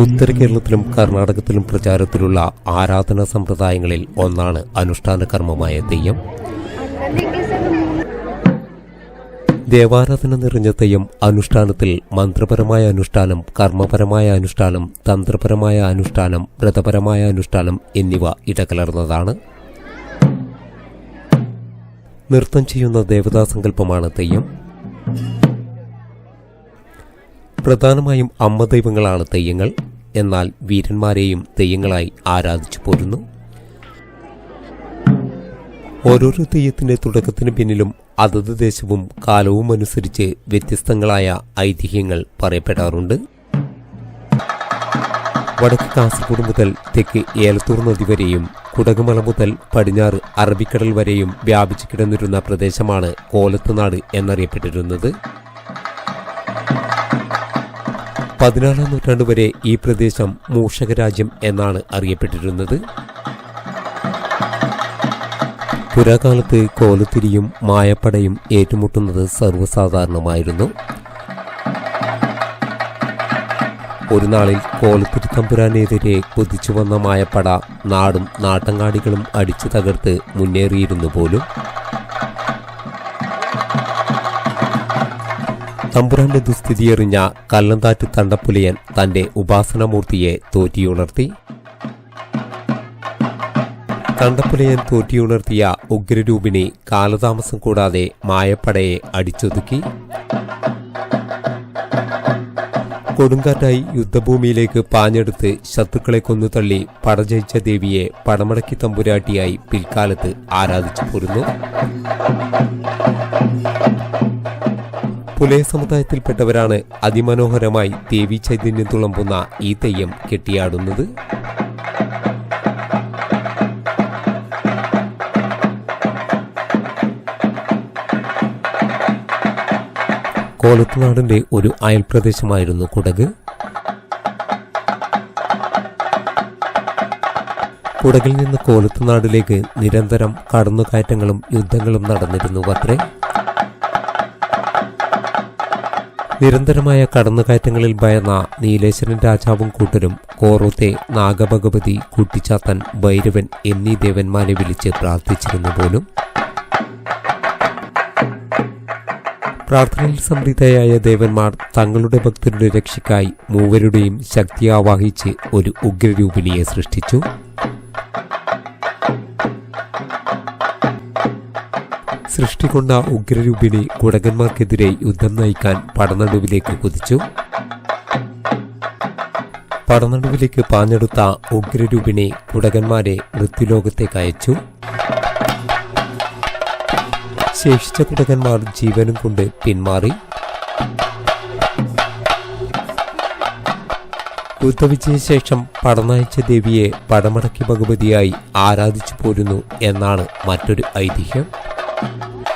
ഉത്തര കേരളത്തിലും കർണാടകത്തിലും പ്രചാരത്തിലുള്ള ആരാധനാ സമ്പ്രദായങ്ങളിൽ ഒന്നാണ് അനുഷ്ഠാന കർമ്മമായ തെയ്യം. ദേവാരാധന നിറഞ്ഞ തെയ്യം അനുഷ്ഠാനത്തിൽ മന്ത്രപരമായ അനുഷ്ഠാനം കർമ്മപരമായ അനുഷ്ഠാനം തന്ത്രപരമായ അനുഷ്ഠാനം വ്രതപരമായ അനുഷ്ഠാനം എന്നിവ ഇടകലർന്നതാണ്. നൃത്തം ചെയ്യുന്ന ദേവതാസങ്കല്പമാണ് തെയ്യം. പ്രധാനമായും അമ്മ ദൈവങ്ങളാണ് തെയ്യങ്ങൾ. എന്നാൽ വീരന്മാരെയും തെയ്യങ്ങളായി ആരാധിച്ചു പോരുന്നു. ഓരോരോ തെയ്യത്തിന്റെ തുടക്കത്തിന് പിന്നിലും അതത് ദേശവും കാലവും അനുസരിച്ച് വ്യത്യസ്തങ്ങളായ ഐതിഹ്യങ്ങൾ പറയപ്പെടാറുണ്ട്. വടക്ക് കാസർഗോഡ് മുതൽ തെക്ക് ഏലത്തൂർ നദി വരെയും കുടകുമല മുതൽ പടിഞ്ഞാറ് അറബിക്കടൽ വരെയും വ്യാപിച്ചു കിടന്നിരുന്ന പ്രദേശമാണ് കോലത്തുനാട് എന്നറിയപ്പെട്ടിരുന്നത്. പതിനാലാം നൂറ്റാണ്ട് വരെ ഈ പ്രദേശം മൂഷകരാജ്യം എന്നാണ് അറിയപ്പെട്ടിരുന്നത്. പുരാകാലത്ത് കോലത്തിരിയും മായപ്പടയും ഏറ്റുമുട്ടുന്നത് സർവസാധാരണമായിരുന്നു. ഒരു നാളിൽ കോലത്തിരി തമ്പുരാനെതിരെ കുതിച്ചു വന്ന മായപ്പട നാടും നാട്ടങ്ങാടികളും അടിച്ചു തകർത്ത് മുന്നേറിയിരുന്നു പോലും. തമ്പുരാന്റെ ദുസ്ഥിതിയെറിഞ്ഞ കല്ലന്താറ്റ് തണ്ടപ്പുലിയൻ തന്റെ ഉപാസനമൂർത്തിയെ തോറ്റിയുണർത്തി. തണ്ടപ്പുലയൻ തോറ്റിയുണർത്തിയ ഉഗ്രരൂപിണി കാലതാമസം കൂടാതെ മായപ്പടയെ അടിച്ചൊതുക്കി. കൊടുങ്കാറ്റായി യുദ്ധഭൂമിയിലേക്ക് പാഞ്ഞെടുത്ത് ശത്രുക്കളെ കൊന്നുതള്ളി പടജയിച്ച ദേവിയെ പടമടക്കി തമ്പുരാട്ടിയായി പിൽക്കാലത്ത് ആരാധിച്ചു പോരുന്നു. പുലയ സമുദായത്തിൽപ്പെട്ടവരാണ് അതിമനോഹരമായി ദേവി ചൈതന്യം തുളമ്പുന്ന ഈ തെയ്യം കെട്ടിയാടുന്നത്. കോലത്തുനാടിന്റെ ഒരു അയൽപ്രദേശമായിരുന്നു കുടക്. കുടകിൽ നിന്ന് കോലത്തുനാടിലേക്ക് നിരന്തരം കടന്നുകയറ്റങ്ങളും യുദ്ധങ്ങളും നടന്നിരുന്നു അത്രേ നിരന്തരമായ കടന്നുകയറ്റങ്ങളിൽ ഭയന്ന നീലേശ്വരൻ രാജാവും കൂട്ടരും കോറോത്തെ നാഗഭഗവതി കൂട്ടിച്ചാത്തൻ ഭൈരവൻ എന്നീ ദേവന്മാരെ വിളിച്ച് പ്രാർത്ഥിച്ചിരുന്നു പോലും. പ്രാർത്ഥനയിൽ സംപ്രീതയായ ദേവന്മാർ തങ്ങളുടെ ഭക്തരുടെ രക്ഷയ്ക്കായി മൂവരുടെയും ശക്തി ആവാഹിച്ച് ഒരു ഉഗ്രരൂപിണിയെ സൃഷ്ടിച്ചു. സൃഷ്ടികൊണ്ട ഉഗ്രരൂപിണി കുടകന്മാർക്കെതിരെ യുദ്ധം നയിക്കാൻ പടനടുവിലേക്ക് കുതിച്ചു. പടനടുവിലേക്ക് പാഞ്ഞെടുത്ത ഉഗ്രരൂപിണി കുടകന്മാരെ മൃത്യുലോകത്തേക്ക് അയച്ചു. ശേഷിച്ച കുടകന്മാർ ജീവനും കൊണ്ട് പിന്മാറി. യുദ്ധവിജയശേഷം പടനയച്ച ദേവിയെ പടമടക്കി ഭഗവതിയായി ആരാധിച്ചു പോരുന്നു എന്നാണ് മറ്റൊരു ഐതിഹ്യം. Thank you.